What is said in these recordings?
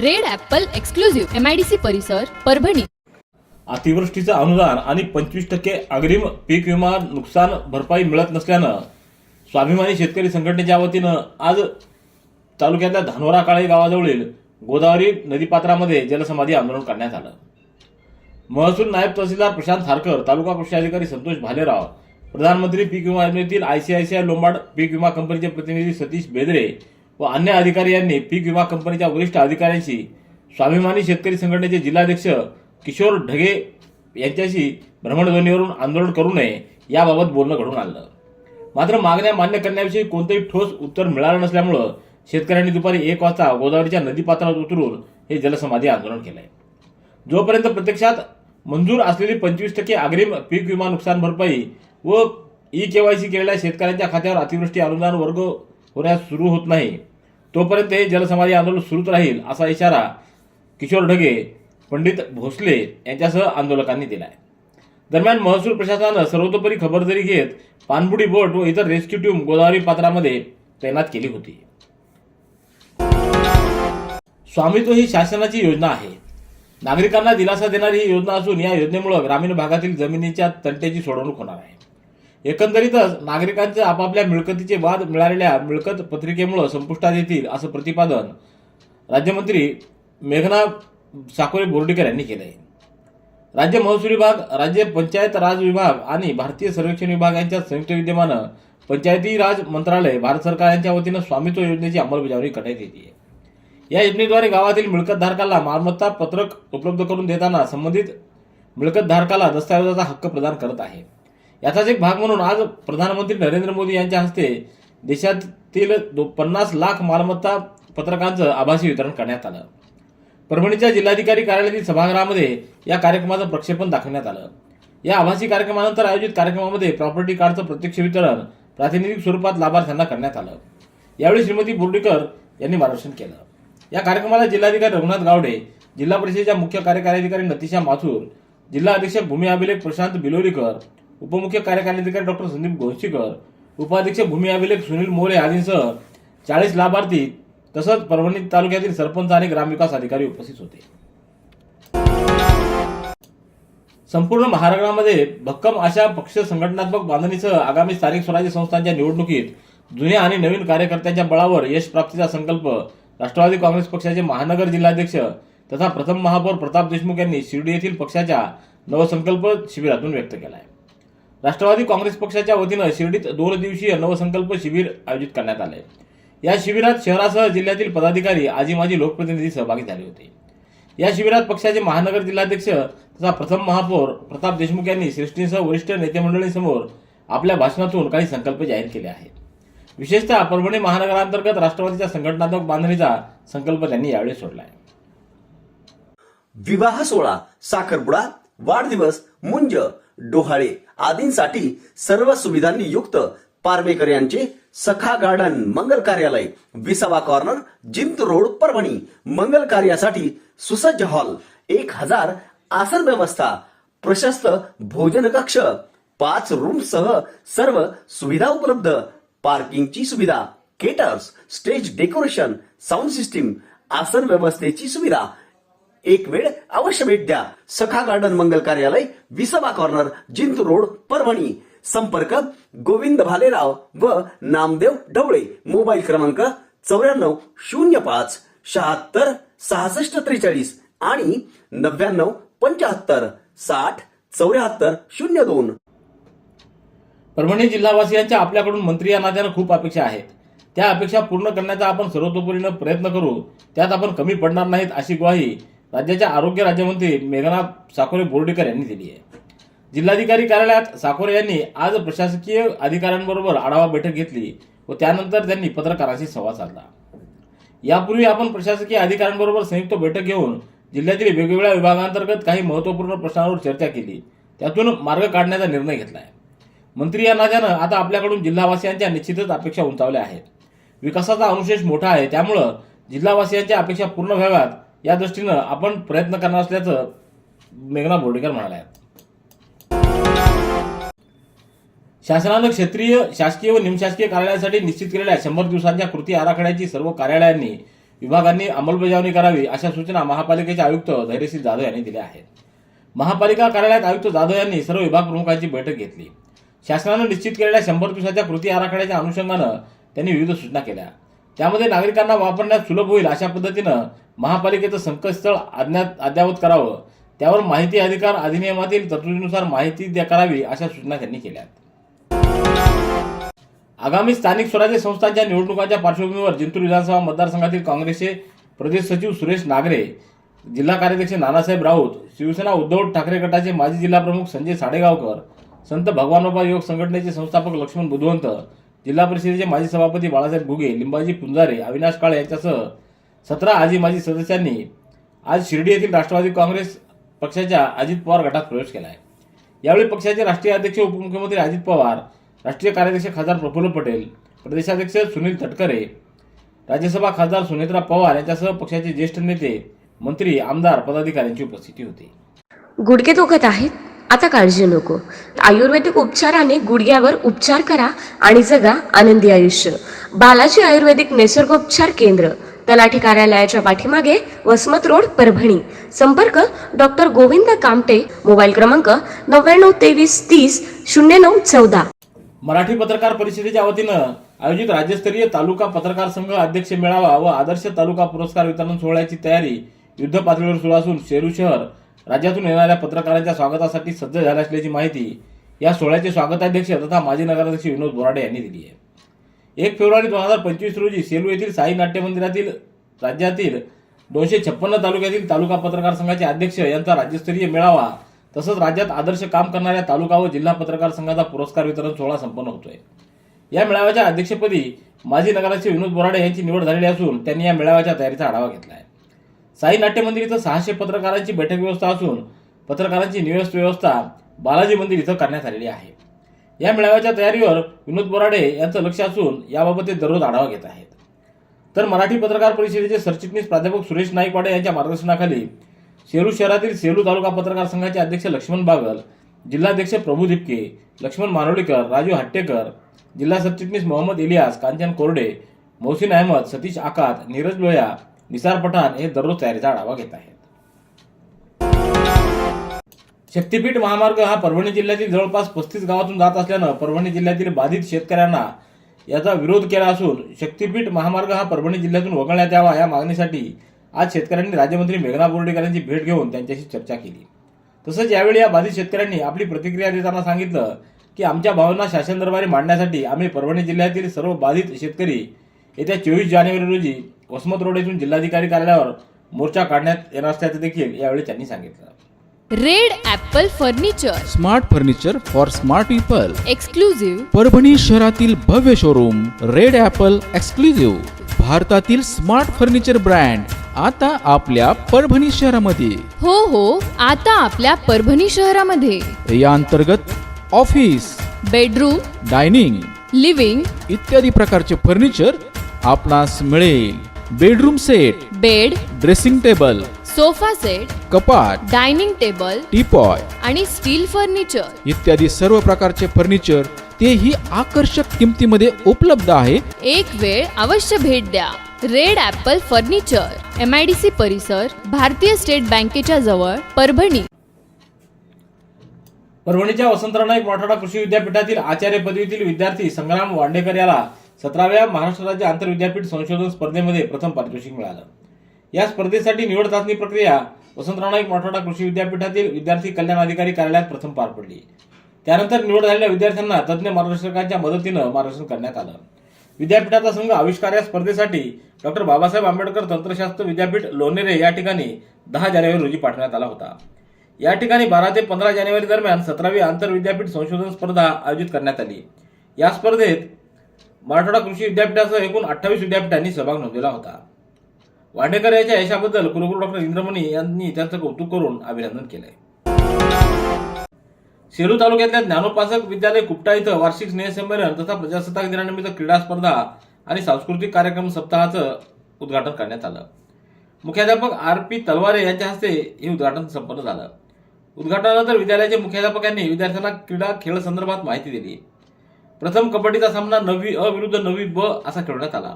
Red Apple exclusive MIDC परिसर परभणी. अतिवृष्टीचं अनुदान आणि पंचवीस टक्के अग्रिम पीक विमा नुकसान भरपाई मिळत नसल्यानं स्वाभिमानी शेतकरी संघटनेच्या वतीनं आज तालुक्यातल्या धानोरा काळे गावाजवळील गोदावरी नदीपात्रामध्ये जलसमाधी आंदोलन करण्यात आलं. महसूल नायब तहसीलदार प्रशांत हारकर तालुका कृषी अधिकारी संतोष भालेराव प्रधानमंत्री पीक विमा योजनेतील आयसीआयसीआय लोंबार्ड पीक विमा कंपनीचे प्रतिनिधी सतीश बेदरे व अन्य अधिकारी यांनी पीक विमा कंपनीच्या वरिष्ठ अधिकाऱ्यांशी स्वाभिमानी शेतकरी संघटनेचे जिल्हाध्यक्ष किशोर ढगे यांच्याशी भ्रमणध्वनीवरून आंदोलन करू नये याबाबत बोलणं घडून आणलं. मात्र मागण्या मान्य करण्याविषयी कोणतंही ठोस उत्तर मिळालं नसल्यामुळं शेतकऱ्यांनी दुपारी एक वाजता गोदावरीच्या नदीपात्रात उतरून हे जलसमाधी आंदोलन केलंय. जोपर्यंत प्रत्यक्षात मंजूर असलेली पंचवीस टक्के अग्रिम पीक विमा नुकसान भरपाई व ई केवायसी केलेल्या शेतकऱ्यांच्या खात्यावर अतिवृष्टी अनुदान वर्ग होण्यास सुरू होत नाही तोपर्यंत हे जलसमाधी आंदोलन सुरूच राहील असा इशारा किशोर ढगे पंडित भोसले यांच्यासह आंदोलकांनी दिलाय. दरम्यान महसूल प्रशासनानं सर्वतोपरी खबरदारी घेत पाणबुडी बोट व इतर रेस्क्यू टीम गोदावरी पात्रामध्ये तैनात केली होती. स्वामित्व ही शासनाची योजना आहे. नागरिकांना दिलासा देणारी ही योजना असून या योजनेमुळे ग्रामीण भागातील जमिनीच्या तंट्याची सोडवणूक होणार आहे. एकंदरीतच नागरिकांचे आपापल्या मिळकतीचे वाद मिळालेल्या मिळकत पत्रिकेमुळे संपुष्टात येतील असं प्रतिपादन राज्यमंत्री मेघना साकोरे बोर्डीकर यांनी केलं आहे राज्य महसूल विभाग राज्य पंचायत राज विभाग आणि भारतीय सर्वेक्षण विभाग यांच्या संयुक्त विद्यमानं पंचायती राज मंत्रालय भारत सरकार यांच्या वतीनं स्वामित्व योजनेची अंमलबजावणी करण्यात येते. या योजनेद्वारे गावातील मिळकतधारकाला मालमत्ता पत्रक उपलब्ध करून देताना संबंधित मिळकतधारकाला दस्तऐवजाचा हक्क प्रदान करत आहे. याचाच एक भाग म्हणून आज प्रधानमंत्री नरेंद्र मोदी यांच्या हस्ते देशातील दो- पन्नास लाख मालमत्ता पत्रकांचं आभासी वितरण करण्यात आलं. परभणीच्या जिल्हाधिकारी कार्यालयातील सभागृहामध्ये या कार्यक्रमाचं प्रक्षेपण दाखवण्यात आलं. या आभासी कार्यक्रमानंतर आयोजित कार्यक्रमामध्ये प्रॉपर्टी कार्डचं प्रत्यक्ष वितरण प्रातिनिधिक स्वरूपात लाभार्थ्यांना करण्यात आलं. यावेळी श्रीमती बोर्डीकर यांनी मार्गदर्शन केलं. या कार्यक्रमाला जिल्हाधिकारी रघुनाथ गावडे जिल्हा परिषदेच्या मुख्य कार्यकारी अधिकारी नतिशा माथूर जिल्हा अधीक्षक भूमी अभिलेख प्रशांत बिलोरीकर उपमुख्य कार्यकारी अधिकारी डॉक्टर संदीप घोषीकर उपाध्यक्ष भूमी अभिलेख सुनील मोरे आदींसह चाळीस लाभार्थी तसंच परभणी तालुक्यातील सरपंच आणि ग्रामविकास अधिकारी उपस्थित होते. संपूर्ण महाराष्ट्रामध्ये भक्कम अशा पक्ष संघटनात्मक बांधणीसह आगामी स्थानिक स्वराज्य संस्थांच्या निवडणुकीत जुन्या आणि नवीन कार्यकर्त्यांच्या बळावर यश प्राप्तीचा संकल्प राष्ट्रवादी काँग्रेस पक्षाचे महानगर जिल्हाध्यक्ष तथा प्रथम महापौर प्रताप देशमुख यांनी शिर्डी येथील पक्षाच्या नवसंकल्प शिबिरातून व्यक्त केला आहे राष्ट्रवादी काँग्रेस पक्षाच्या वतीनं शिर्डीत दोन दिवसीय नवसंकल्प शिबिर आयोजित करण्यात आले या शिबिरात शहरासह जिल्ह्यातील पदाधिकारी आजी माजी लोकप्रतिनिधी सहभागी झाले होते. या शिबिरात पक्षाचे महानगर जिल्हाध्यक्ष तथा प्रथम महापौर प्रताप देशमुख यांनी श्रेष्ठींसह वरिष्ठ नेतेमंडळींसमोर आपल्या भाषणातून काही संकल्प जाहीर केले आहेत. विशेषतः परभणी महानगरांतर्गत राष्ट्रवादीच्या संघटनात्मक बांधणीचा संकल्प त्यांनी यावेळी सोडला आहे विवाह सोहळा साखरपुडा वाढदिवस मुंज डोहाळे आदींसाठी सर्व सुविधांनी युक्त पारवेकर यांचे सखा गार्डन मंगल कार्यालय विसावा कॉर्नर जिंत रोड परभणी मंगल कार्यासाठी सुसज्ज हॉल एक हजार आसन व्यवस्था प्रशस्त भोजन कक्ष पाच रूम सह सर्व सुविधा उपलब्ध पार्किंगची सुविधा caterers stage decoration sound system आसन व्यवस्थेची सुविधा एक वेळ अवश्य भेट द्या. सखा गार्डन मंगल कार्यालय विसबा कॉर्नर जिंतूर रोड परभणी. संपर्क गोविंद भालेराव व नामदेव ढवळे. मोबाईल क्रमांक चौऱ्याण्णव शून्य पाच शहात्तर सहासष्ट त्रेचाळीस आणि नव्याण्णव पंच्याहत्तर साठ चौऱ्याहत्तर शून्य दोन. परभणी जिल्हावासियांच्या आपल्याकडून मंत्री या नात्यानं खूप अपेक्षा आहेत. त्या अपेक्षा पूर्ण करण्याचा आपण सर्वतोपरीनं प्रयत्न करू. त्यात आपण कमी पडणार नाहीत अशी ग्वाही राज्याच्या आरोग्य राज्यमंत्री मेघना साखोरे बोर्डीकर यांनी दिली आहे. जिल्हाधिकारी कार्यालयात साखोरे यांनी आज प्रशासकीय अधिकाऱ्यांबरोबर आढावा बैठक घेतली व त्यानंतर त्यांनी पत्रकारांशी संवाद साधला. यापूर्वी आपण प्रशासकीय अधिकाऱ्यांबरोबर संयुक्त बैठक घेऊन जिल्ह्यातील वेगवेगळ्या विभागांतर्गत काही महत्त्वपूर्ण प्रश्नांवर चर्चा केली. त्यातून मार्ग काढण्याचा निर्णय घेतला आहे मंत्री या नात्यानं आता आपल्याकडून जिल्हावासियांच्या निश्चितच अपेक्षा उंचावल्या आहेत. विकासाचा अनुशेष मोठा आहे त्यामुळं जिल्हावासियांच्या अपेक्षा पूर्ण व्हाव्यात या दृष्टीनं आपण प्रयत्न करणार असल्याचं मेघना बोर्डीकर म्हणाल्या आहेत. शासनानं क्षेत्रीय शासकीय व निमशासकीय कार्यालयासाठी निश्चित केलेल्या शंभर दिवसांच्या कृती आराखड्याची सर्व कार्यालयांनी विभागांनी अंमलबजावणी करावी अशा सूचना महापालिकेचे आयुक्त धैर्यशील जाधव यांनी दिल्या आहेत. महापालिका कार्यालयात आयुक्त जाधव यांनी सर्व विभाग प्रमुखांची बैठक घेतली. शासनानं निश्चित केलेल्या शंभर दिवसाच्या कृती आराखड्याच्या अनुषंगानं त्यांनी विविध सूचना केल्या. त्यामध्ये नागरिकांना वापरण्यास सुलभ होईल अशा पद्धतीनं महापालिकेचं संकेतस्थळ अज्ञात करावं. त्यावर माहिती अधिकार अधिनियमातील तरतुदीनुसार माहिती द्या करावी अशा सूचना त्यांनी केल्या आगामी स्थानिक स्वराज्य संस्थांच्या निवडणुकांच्या पार्श्वभूमीवर जिंतूर विधानसभा मतदारसंघातील काँग्रेसचे प्रदेश सचिव सुरेश नागरे जिल्हा कार्याध्यक्ष नानासाहेब राऊत शिवसेना उद्धव ठाकरे गटाचे माजी जिल्हाप्रमुख संजय साडेगावकर संत भगवानोबा योग संघटनेचे संस्थापक लक्ष्मण बुधवंत जिल्हा परिषदेचे माजी सभापती बाळासाहेब घुगे लिंबाजी पुंजारे अविनाश काळे यांच्यासह सतरा आजी माजी सदस्यांनी आज शिर्डी येथील राष्ट्रवादी काँग्रेस पक्षाच्या अजित पवार गटात प्रवेश केला आहे यावेळी पक्षाचे राष्ट्रीय अध्यक्ष उपमुख्यमंत्री अजित पवार राष्ट्रीय कार्याध्यक्ष खासदार प्रफुल्ल पटेल प्रदेशाध्यक्ष सुनील तटकरे राज्यसभा खासदार सुनेत्रा पवार यांच्यासह पक्षाचे ज्येष्ठ नेते मंत्री आमदार पदाधिकाऱ्यांची उपस्थिती होती. गुडघे दुखत आहेत? आता काळजी नको. आयुर्वेदिक उपचाराने गुडघ्यावर उपचार करा आणि जगा आनंदी आयुष्य. बालाजी आयुर्वेदिक निसर्गोपचार केंद्र तलाठी कार्यालयाच्या पाठीमागे वसमत रोड परभणी. संपर्क डॉक्टर गोविंद कामटे मोबाईल क्रमांक नव्याण्णव तेवीस तीस शून्य नऊ चौदा. मराठी पत्रकार परिषदेच्या वतीनं आयोजित राज्यस्तरीय तालुका पत्रकार संघ अध्यक्ष मेळावा व आदर्श तालुका पुरस्कार वितरण सोहळ्याची तयारी युद्ध पातळीवर सुरू असून शेरू शहर राज्यातून येणाऱ्या पत्रकारांच्या स्वागतासाठी सज्ज झाले असल्याची माहिती या सोहळ्याचे स्वागताध्यक्ष तथा माजी नगराध्यक्ष विनोद बोराडे यांनी दिली आहे. एक फेब्रुवारी दोन हजार पंचवीस रोजी सेलू येथील साई नाट्य मंदिरातील राज्यातील दोनशे छप्पन्न तालुक्यातील तालुका पत्रकार संघाचे अध्यक्ष यांचा राज्यस्तरीय मेळावा तसंच राज्यात आदर्श काम करणाऱ्या तालुका व जिल्हा पत्रकार संघाचा पुरस्कार वितरण सोहळा संपन्न होतोय. या मेळाव्याच्या अध्यक्षपदी माजी नगराध्यक्ष विनोद बोराडे यांची निवड झालेली असून त्यांनी या मेळाव्याच्या तयारीचा आढावा घेतला आहे. साई नाट्य मंदिर इथं सहाशे पत्रकारांची बैठक व्यवस्था असून पत्रकारांची निवास व्यवस्था बालाजी मंदिर इथं करण्यात आलेली आहे. या मेळाव्याच्या तयारीवर विनोद बोराडे यांचं लक्ष असून याबाबत ते दररोज आढावा घेत आहेत. तर मराठी पत्रकार परिषदेचे सरचिटणीस प्राध्यापक सुरेश नाईकवाडे यांच्या मार्गदर्शनाखाली सेलू शहरातील सेलू तालुका पत्रकार संघाचे अध्यक्ष लक्ष्मण बागल जिल्हाध्यक्ष प्रभू दिपके लक्ष्मण मानवडीकर राजू हट्टेकर जिल्हा सरचिटणीस मोहम्मद इलियास कांचन कोरडे मोहसिन अहमद सतीश आकात नीरज लोया निसार पठाण हे दररोज तयारीचा आढावा घेत आहेत. शक्तीपीठ महामार्ग हा परभणी जिल्ह्यातील जवळपास पस्तीस गावातून जात असल्यानं परभणी जिल्ह्यातील बाधित शेतकऱ्यांना याचा विरोध केला असून शक्तीपीठ महामार्ग हा परभणी जिल्ह्यातून वगळण्यात यावा या मागणीसाठी आज शेतकऱ्यांनी राज्यमंत्री मेघना बोर्डीकर यांची भेट घेऊन त्यांच्याशी चर्चा केली. तसंच यावेळी या बाधित शेतकऱ्यांनी आपली प्रतिक्रिया देताना सांगितलं की आमच्या भावना शासन दरबारी मांडण्यासाठी आम्ही परभणी जिल्ह्यातील सर्व बाधित शेतकरी येत्या चोवीस जानेवारी रोजी वसमत रोड येथून जिल्हाधिकारी कार्यालयावर मोर्चा काढण्यात येणार असल्याचं देखील यावेळी त्यांनी सांगितलं. Red apple furniture. Smart furniture for smart people. Exclusive Parbhani शहरातील भव्य शोरूम रेड ॲपल एक्सक्लुझिव्ह भारतातील स्मार्ट फर्निचर ब्रँड आता आपल्या परभणी शहरामध्ये. हो हो आता आपल्या परभणी शहरामध्ये. या अंतर्गत ऑफिस बेडरूम डायनिंग लिव्हिंग इत्यादी प्रकारचे फर्निचर आपणास मिळेल. Bedroom set bed dressing table sofa set कपाट डायनिंग टेबल टीपॉय आणि स्टील फर्निचर. इत्यादी सर्व प्रकारचे फर्निचर तेही आकर्षक किमतीमध्ये उपलब्ध आहे. एक वेळ अवश्य भेट द्या. Red Apple furniture M I D C परिसर भारतीय स्टेट बँकेच्या जवळ परभणी. परभणीच्या वसंतराव नाईक मराठवाडा कृषी विद्यापीठातील आचार्य पदवीतील विद्यार्थी संग्राम वांडेकर याला सतराव्या महाराष्ट्र राज्य आंतरविद्यापीठ संशोधन स्पर्धेमध्ये प्रथम पारितोषिक मिळालं. या स्पर्धेसाठी निवड चाचणी प्रक्रिया वसंतराव नाईक मराठवाडा कृषी विद्यापीठातील विद्यार्थी कल्याण अधिकारी कार्यालयात प्रथम पार पडली. त्यानंतर निवड झालेल्या विद्यार्थ्यांना तज्ज्ञ मार्गदर्शकांच्या मदतीनं मार्गदर्शन करण्यात आलं. विद्यापीठाचा संघ आविष्कार या स्पर्धेसाठी डॉक्टर बाबासाहेब आंबेडकर तंत्रशास्त्र विद्यापीठ लोणेरे या ठिकाणी दहा जानेवारी रोजी पाठवण्यात आला होता. या ठिकाणी बारा ते पंधरा जानेवारी दरम्यान सतरावी आंतरविद्यापीठ संशोधन स्पर्धा आयोजित करण्यात आली. या स्पर्धेत मराठवाडा कृषी विद्यापीठासह एकूण अठ्ठावीस विद्यापीठांनी सहभाग नोंदवला होता. वाडेकर यांच्या यशाबद्दल कुलगुरू डॉक्टर इंद्रमणी यांनी त्यांचं कौतुक करून अभिनंदन केलंय. सेलू तालुक्यातल्या ज्ञानोपासक विद्यालय कुपटा इथं वार्षिक स्नेहसंमेलन तथा प्रजासत्ताक दिनानिमित्त क्रीडा स्पर्धा आणि सांस्कृतिक कार्यक्रम सप्ताहाचं उद्घाटन करण्यात आलं. मुख्याध्यापक आर पी तलवारे यांच्या हस्ते हे उद्घाटन संपन्न झालं. उद्घाटनानंतर विद्यालयाचे मुख्याध्यापकांनी विद्यार्थ्यांना क्रीडा खेळ संदर्भात माहिती दिली. प्रथम कबड्डीचा सामना नववी अ विरुद्ध नववी ब असा खेळवण्यात आला.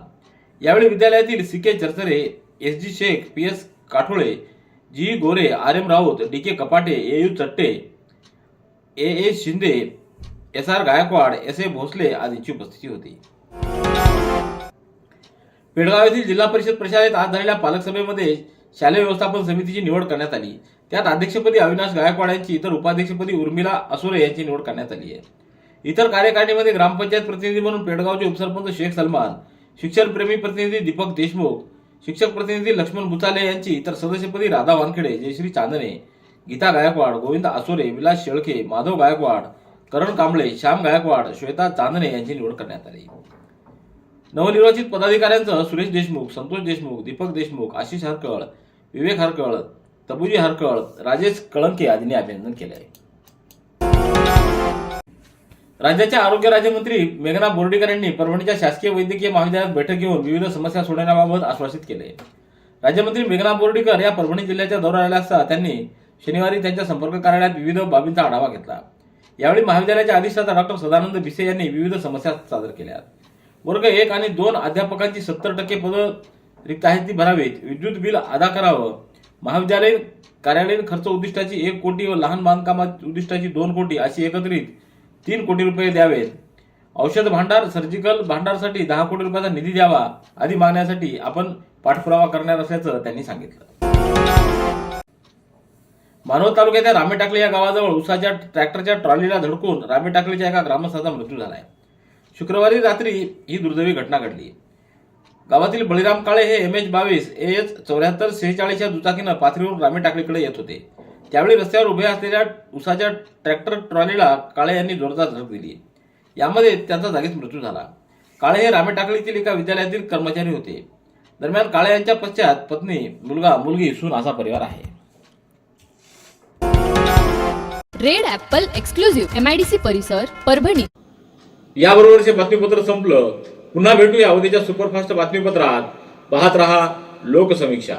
यावेळी विद्यालयातील C K Charchare S G Shaikh P S Kathole G Gore R M Raut D K Kapate A U Chatte A A Shinde S R Gaikwad S A Bhosale आदींची उपस्थिती होती. पेडगाव येथील जिल्हा परिषद प्रशालेत आज झालेल्या पालक सभेमध्ये शालेय व्यवस्थापन समितीची निवड करण्यात आली. त्यात अध्यक्षपदी अविनाश गायकवाड यांची तर उपाध्यक्षपदी उर्मिला असुरे यांची निवड करण्यात आली आहे. इतर कार्यकारिणीमध्ये ग्रामपंचायत प्रतिनिधी म्हणून पेडगावचे उपसरपंच शेख सलमान शिक्षणप्रेमी प्रतिनिधी दीपक देशमुख शिक्षक प्रतिनिधी लक्ष्मण बुचाले यांची तर सदस्यपदी राधा वानखेडे जयश्री चांदणे गीता गायकवाड गोविंद आसोरे विलास शेळके माधव गायकवाड करण कांबळे श्याम गायकवाड श्वेता चांदणे यांची निवड करण्यात आली. नवनिर्वाचित पदाधिकाऱ्यांचं सुरेश देशमुख संतोष देशमुख दीपक देशमुख आशिष हरकळ विवेक हरकळ तबुजी हरकळ राजेश कळंके आदींनी अभिनंदन केले आहे राज्याच्या आरोग्य राज्यमंत्री मेघना बोर्डीकर यांनी परभणीच्या शासकीय वैद्यकीय महाविद्यालयात बैठक घेऊन विविध समस्या सोडवण्याबाबत आश्वासित केले. राज्यमंत्री मेघना बोर्डीकर या परभणी जिल्ह्याच्या दौऱ्यावर आल्या असता त्यांनी शनिवारी त्यांच्या संपर्क कार्यालयात विविध बाबींचा आढावा घेतला. यावेळी महाविद्यालयाच्या अधिष्ठाता डॉक्टर सदानंद भिसे यांनी विविध समस्या सादर केल्या. वर्ग एक आणि दोन अध्यापकांची सत्तर टक्के पदं रिक्त आहेत ती भरावीत. विद्युत बिल अदा करावं. महाविद्यालयीन कार्यालयीन खर्च उद्दिष्टाची एक कोटी व लहान बांधकामात उद्दिष्टाची दोन कोटी अशी एकत्रित तीन कोटी रुपये द्यावेत. औषध भांडार सर्जिकल भांडारसाठी दहा कोटी रुपयाचा निधी द्यावा आदी मागण्यासाठी आपण पाठपुरावा करणार असल्याचं त्यांनी सांगितलं. मानवत तालुक्यातल्या रामे टाकले या गावाजवळ उसाच्या ट्रॅक्टरच्या ट्रॉलीला धडकून रामे टाकलेच्या एका ग्रामस्थाचा मृत्यू झाला आहे शुक्रवारी रात्री ही दुर्दैवी घटना घडली. गावातील बळीराम काळे हे एम एच बावीस ए एच चौऱ्याहत्तर सेहेचाळीस या दुचाकीनं पाथरीवरून रामे टाकलीकडे येत होते. त्यावेळी रस्त्यावर उभ्या असलेल्या उसाच्या ट्रॅक्टर ट्रॉलीला काळे यांनी जोरदार धडक दिली. यामध्ये त्यांचा जागीच मृत्यू झाला. काळे हे रामे टाकळीतील एका विद्यालयातील कर्मचारी होते. दरम्यान काळे यांच्या पश्चात पत्नी मुलगा मुलगी सून असा परिवार आहे. रेड ॲपल एक्सक्लुझिव्ह एमआयडीसी परिसर परभणी. याबरोबरचे बातमीपत्र संपलं. पुन्हा भेटूया उद्याच्या सुपरफास्ट बातमीपत्रात. पाहत रहा लोकसमीक्षा.